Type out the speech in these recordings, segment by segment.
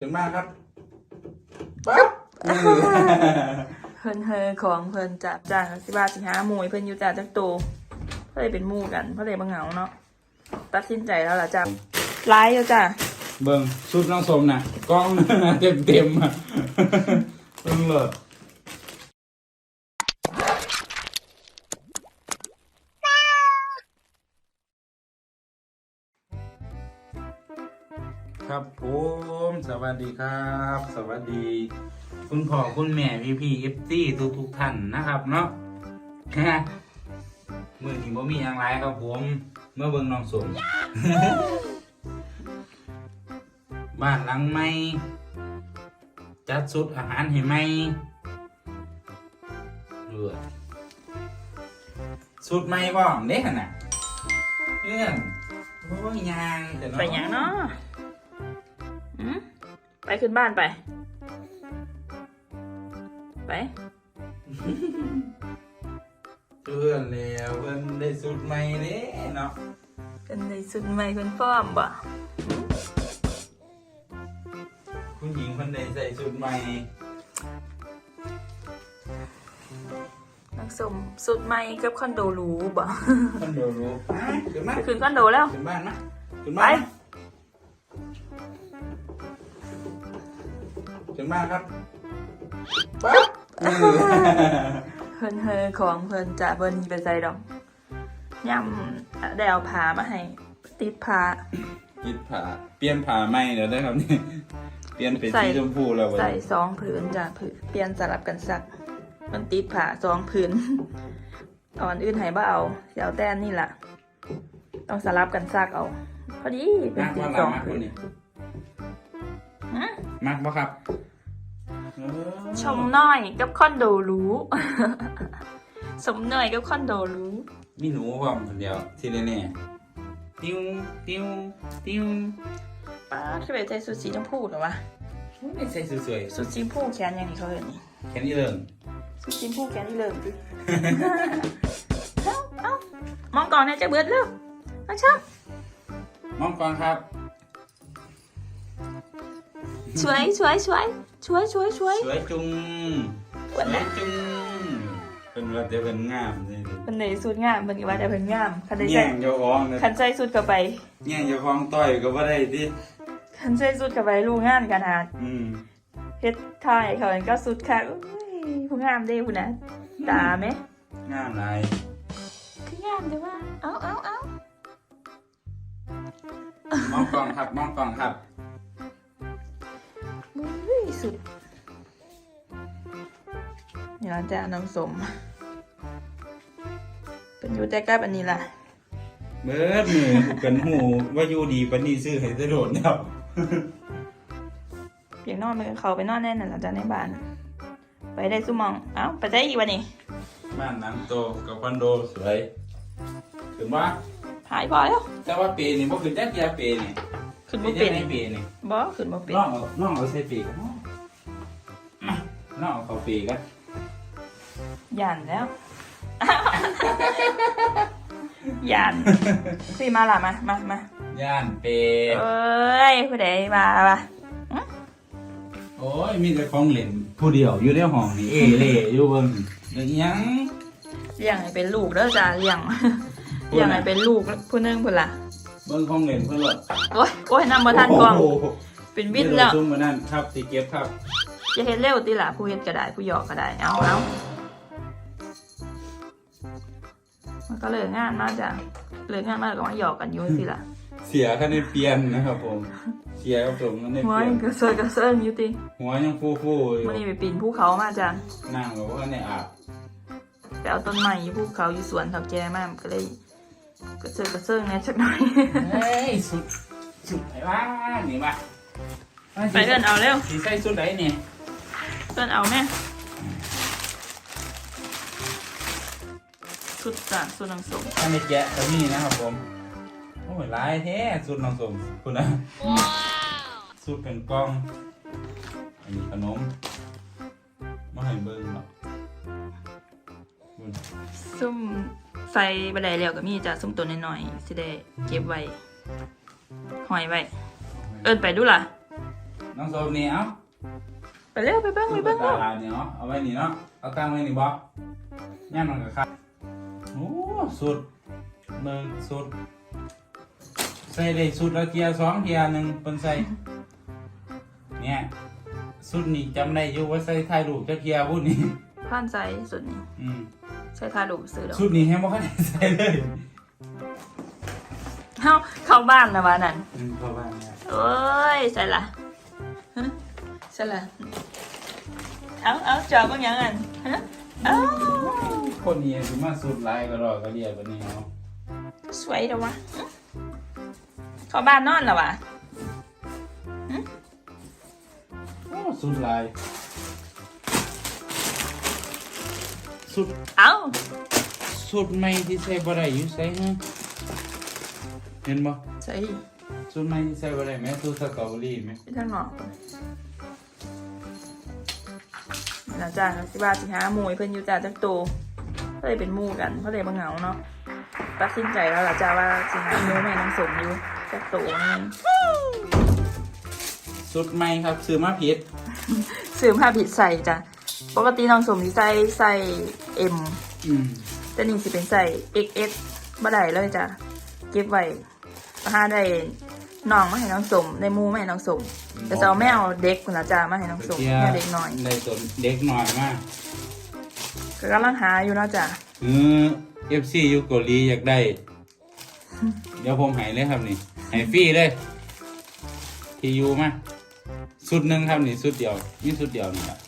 ถึงมากครับปั๊บนี่เพิ่นเฮอของเพิ่นจับจ้างสิบาสิหาหมวยเพิ่นอยู่จ่าจักโตเพื่อได้เป็นหมู่กันเพื่อได้บ่เหงาเนาะตัดสินใจแล้วล่ะจ้ะร้ายอยู่จ้ะเบิ่งชุดน้องสมน่ะกล้องน่ะเต็มเต็มๆอะเบิ่งเลย ครับผมสวัสดีครับ สวัสดี คุณพ่อคุณแม่พี่พี่เอฟซีทุกทุกท่านนะครับเนาะมือนี้บ่มีอย่างไรครับผมเมื่อเบิ่งน้องสมบ้านหลังใหม่จัดสุดอาหารให้ไหมเรือสุดใหม่บ้องเด้ขนาดเพื่อนโอ้ยยางแต่ไปหยังเนาะ ไปขึ้นบ้านไป ไป เพื่อนแล้วเพื่อนได้สุดใหม่เด้เนาะเป็นในสุดใหม่เพิ่นฟ้อมบ่คุณหญิงคนใดใส่สุดใหม่นักสมสุดใหม่กับคอนโดหรูบ่คนเดียวรู้อะขึ้นมาไปขึ้นคอนโดแล้ว ขึ้นบ้านมาขึ้นไปบ้านมา ขึ้นบ้านครับปั๊บนี่เพิ่นเฮอของเพิ่นจะเพิ่นสิไปใส่ดอกยำได้เอาผ้ามาให้ ติดผ้าคิดผ่าเปลี่ยนผ่าใหม่เดี๋ยวได้ครับนี่เปลี่ยนเป็นใส่สีชมพูแล้วเว้ยใส่สองผืนจ้ะผืนเปลี่ยนสลับกันซัก มันติดผ้าสองผืนตอนอื่นให้บ่เอาเสียวแต้นนี่ล่ะต้องสลับกันซักเอา พอดีเป็นมากสีว่าสเราองมากผืคนนนี้ฮะ มากบ่ครับเออชมน้อยกับคอนโดหรูสมน้อยกับคอนโดหรูมีหนูพร้อมคนเดียวทีแน่ๆติ้วติ้วติ้วป้าคือไปใส่สุดสีชมพูเหรอวะไม่ใส่สวยสุดสีชมพูแขนอย่างนี้เขาเห็นนี่ๆแค่นี้เริ่มสุดสีชมพูแขนนี่เริ่มดิ เอ้าเอ้ามองก่อนนะจะเบิดแล้วมาชอบ มองก่อนครับ สวยสวยสวยสวยสวยสวยสวยจุงกวนสวนะยจุงเป็นว่าจะเป็นงามเลยมันไหนสุดงามมันก็ว่าแต่เป็นงามคันได้แย่ใส่งเจ้าของเลยคันใส่สุดกับไปแย่งเจ้าของต่อยก็บ่ได้ดิคันใส่สุดกับไปรู้งานกันหาอืมเฮ็ดทายเขาเห็นก็สุดค่ะอุ้ยผู้งามเด้ผู้นะตาไหมงามหลายคืองามเด้อว่าเอาเอาเอามองกล่องครับมองกล่องครับ อุ้ยสุดนี่ละจ้าน้ำสม เป็นอยู่แต่กับอันนี้ล่ะ เบิดมือกันหูว่าอยู่ดีปานนี้ซื้อให้ได้โดดแล้วเพียงนอนมันก็เขาไปนอนแน่นอนละจ้าในบ้าน ไปได้สุมอง เอ้าไปได้อีกวันนี้บ้านหลังโตกับคอนโดสวยถึงว่าหายพอแล้วแต่ว่าเปรนี่บ่คือจักยาเปรนี่ขึ้นบ่เป็นในเปรนี่บ่ขึ้นบ่เป็นน้องเอาน้องเอาใส่เปรกั นมาน้องเอาเข้าเปรกันย่านแล้วย่านคุยมาล่ะมามามาย่านเปรเอ้ยผู้ใดมาปะโอ้ยมีแต่ของเล่นผู้เดียวอยู่ในห้องนี่เอเล่อยู่เบิ่งเดี๋ยวอิหยังเลี้ยงให้เป็นลูกเด้อจ้าเลี้ยงเลี้ยงให้เป็นลูกผู้หนึงพุ่นล่ะเบิ่งของเล่นเพิ่นว่าโอ้ยโอ้ยนำบ่ทันกล้อง โโหเป็นวินแล้ว ซุ่มมานั่นครับสิเก็บครับ จะเฮ็ดเร็วติล่ะผู้เฮ็ดก็ได้ผู้หยอกก็ได้เอาเอามันก็เลิกงานมาจ้ะเลิกงานมาแล้วก็มาหยอกกันอยู่สิล่ะเสียคะแนนเปลี่ยนนะครับผม เสียกับผมคะแนนหัวเปลี่ยนยังกระเซิร์กระเซิร์อยู่ติหัวยังฟูฟูๆอยู่มื้อนี้ไปปีนภูเขามาจ้ะนั่งแบบว่าในอาบไปเอาต้นไม้อยู่ภูเขาอยู่สวนเฒ่าแก่มามันก็เลยกระเซิร์กระเซิร์แหน่จักหน่อย เฮ้ยสุดสุดไหนวะนี่วะไปเดินเอาเร็ว สีใส่สุดไหนนี่เดินเอาแม่สุดจ้ะสุดนังสมถ้าไม่แกะก็มีนะครับผม โอ้ยหลายแท้สุดน้องสมคุณนะสุดเป็นกล้อง อันนี้ขนมมาให้เบิ่งเนาะซุ่มใส่บันไดแล้วก็มีจ้ะซุ่มตัวน้อยๆสิได้เก็บไว้หอยไว้ เอิ้นไปดูล่ะ น้องโซมนี่เอ้า เร็วไปเบิ้งไปตุ๊กเบิ้งตาเร็วลายนี่เนาะเอาไว้นี่เนาะเอาตั้งไว้นี่บ่ย่างมันกับครับโอ้สุดเมืองสุด ใส่เลยสุดละเทียสองเทียหนึ่งเป็นใส่เนี่ยสุดนี่จำได้อยู่ว่าใส่ถ่ายรูปจะเทียพูดนี่ผ่านใจสุดนี่อืมใช้ทาดูซื้อแล้วสุดนี้แฮมบ่ค่อยได้ใส่เลยเข้าเข้าบ้านแล้ววะนั่นอืมประมาณเนี้ยโอ้ยใช่ละฮะใช่ละ เอาเอาจอบางอย่างอันฮะเอาคนนี้สิมาสุดลายก็รอก็เรียกแบบนี้เนาะสวยเดี๋ยววะฮะเข้าบ้านนอนแล้ววะโอ้สุดลายสุดเอาสุดใหม่ที่ใส่บ่ได้อยู่ใส่ฮะเห็นบ่ใส่สุดใหม่ที่ใส่บ่ได้แม่สุดสตรอเบอรี่ไหมไปทางนอก หลังจากสิบาสิหาหมวยเพิ่นอยู่จ่าจักโตก็เลยเป็นหมู่กันเขาเลยมาเหงาเนาะตัดสินใจแล้วล่ะจ้าว่าสิหาหมูแม่น้องสมอยู่จักโตนี่สุดใหม่ครับซื้อมาผิดซื้อผ้าผิดใส่จ้ะปกติน้องสมสิใส่ใส่ M อืมแต่นี่สิเป็นใส่ XS บ่ได้เลยจ้ะเก็บไว้ถ้าได้ น้องมาให้น้องสมได้หมูมาให้น้องสมแต่จะเอาแมวเด็กคุณละจ้ามาให้น้องสมเทียแมวเด็กหน่อยได้ตัวเด็กหน่อยมากก็กำลังหาอยู่เนาะจ้ะเออ FC อยู่เกาหลีอยากได้ เดี๋ยวผมให้เลยครับนี่ให้ฟรีเลย ที่อยู่มาสุดหนึ่งครับนี่สุดเดียวนี่สุดเดียวนี่ครับ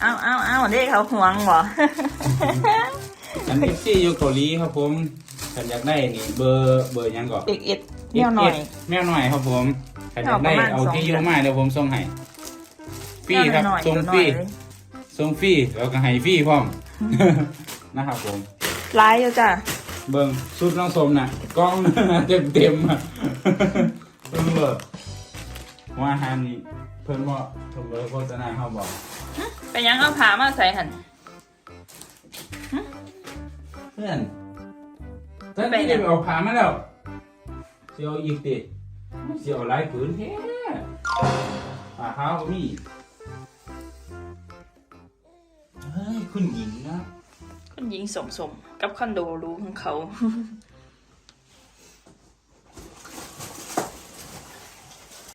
เอาเอาเอาเด็กเขาหวงบ่อัน FC อยู่เกาหลีครับผมฉันอยากได้นี่เบอร์เบอร์หยังก่อน XS แมวหน่อย แมวหน่อยครับผมฉันอยากได้เอาประมาณเอาที่สองอยู่มาเดี๋ยวผมส่งให้ฟรีครับแมวหน่อยส่งตัวหฟน่รีอยเลยส่งฟรีแล้วก็ให้ฟรีพร้อมนะครับผมไลายอยู่จ้ะเบิ่งสุดน้องสมน่ะกล้องน่ะเต็มเต็มๆอะเพิ่งเบิกว่าอาหารนี้เพิ่นบอกเพิ่นเบิกโฆษณาเขาบอกไปยังเอาผ้ามาใส่หันเพื่อนตอนนี้ได้ไปเอาผ้ามาแล้ว เสียวอีกติเสียวหลายผืนแท้ผ้าขาวก็มีเฮ้ยคุณหญิงนะ คุณหญิงสมสมกับคอนโดรู้ของเขา